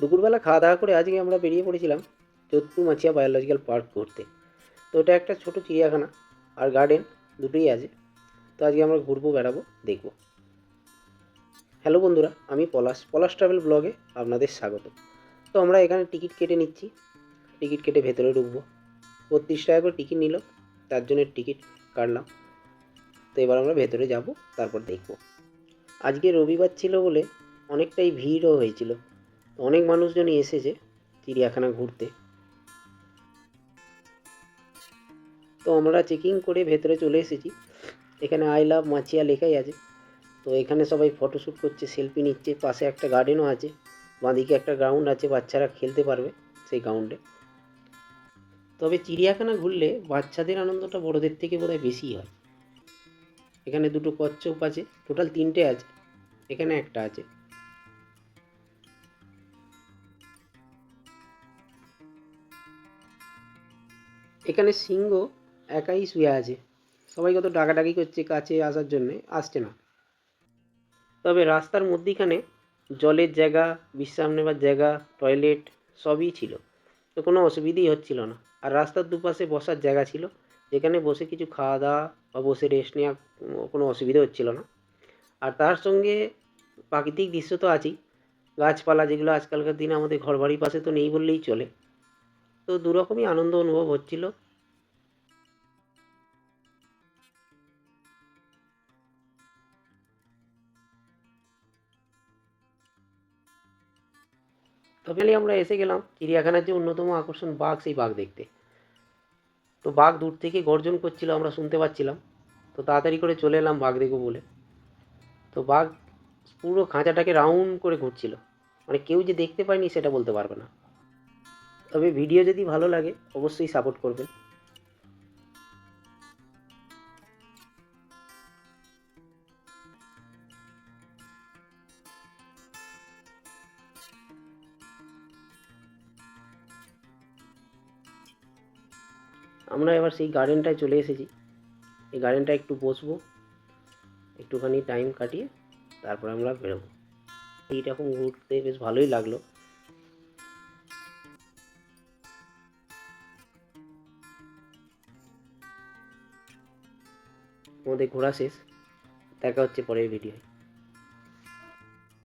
দুপুরবেলা খাওয়া দাওয়া করে আজকে আমরা বেরিয়ে পড়েছিলাম যোধপুর মাছিয়া বায়োলজিক্যাল পার্ক ঘুরতে। তো এটা একটা ছোট চিড়িয়াখানা আর গার্ডেন দুটোই আছে। তো আজকে আমরা ঘুরবো, বেড়াবো, দেখব। হ্যালো বন্ধুরা, আমি পলাশ। পলাশ ট্রাভেল ব্লগে আপনাদের স্বাগত। তো আমরা এখানে টিকিট কেটে নিচ্ছি। টিকিট কেটে ভেতরে ঢুকবো। বত্রিশ টাকা করে টিকিট নিল চারজনের টিকিট কাটলাম। তো এবার আমরা ভেতরে যাব, তারপর দেখব। আজকে রবিবার ছিল বলে অনেকটাই ভিড়ও হয়েছিল। অনেক মানুষজনই এসেছে চিড়িয়াখানা ঘুরতে। তো আমরা চেকিং করে ভেতরে চলে এসেছি। এখানে আই লাভ মাছিয়া লেখাই আছে। তো এখানে সবাই ফটোশ্যুট করছে সেলফি নিচ্ছে, পাশে একটা গার্ডেনও আছে, বাঁদিকে একটা গ্রাউন্ড আছে, বাচ্চারা খেলতে পারবে সেই গ্রাউন্ডে তবে চিড়িয়াখানা ঘুরলে বাচ্চাদের আনন্দটা বড়দের থেকে বোধহয় বেশি হয়। এখানে দুটো কচ্ছপ আছে টোটাল তিনটে আছে, এখানে একটা আছে। এখানে সিংহ একাই শুয়ে আছে। সবাই কত ডাকাডাকি করছে কাছে আসার জন্যে, আসছে না। তবে রাস্তার মধ্যিখানে জলের জায়গা, বিশ্রাম নেবার জায়গা, টয়লেট সবই ছিল। তো কোনো অসুবিধেই হচ্ছিল না। আর রাস্তার দুপাশে বসার জায়গা ছিল, যেখানে বসে কিছু খাওয়া দাওয়া বা বসে রেস্ট নেওয়া কোনো অসুবিধা হচ্ছিল না। আর তার সঙ্গে প্রাকৃতিক দৃশ্য তো আছেই। গাছপালা যেগুলো আজকালকার দিনে আমাদের ঘর বাড়ির পাশে তো নেই বললেই চলে। তো দুরকমই আনন্দ অনুভব হচ্ছিল। তবে আমরা এসে গেলাম চিড়িয়াখানার যে অন্যতম আকর্ষণ বাঘ, সেই বাঘ দেখতে। তো বাঘ দূর থেকে গর্জন করছিল, আমরা শুনতে পাচ্ছিলাম। তো তাড়াতাড়ি করে চলে এলাম বাঘ দেখব বলে। তো বাঘ পুরো খাঁচাটাকে রাউন্ড করে ঘুরছিল। মানে কেউ যে দেখতে পায়নি সেটা বলতে পারবে না। তবে ভিডিও যদি ভালো লাগে, অবশ্যই সাপোর্ট করবেন। আমরা এবার সেই গার্ডেনটায় চলে এসেছি। এই গার্ডেনটা একটু বসবো, একটুখানি টাইম কাটিয়ে, তারপর আমরা বেরোবো। এইরকম ঘুরতে বেশ ভালোই লাগল। আমাদের ঘোরা শেষ। দেখা হচ্ছে পরের ভিডিওয়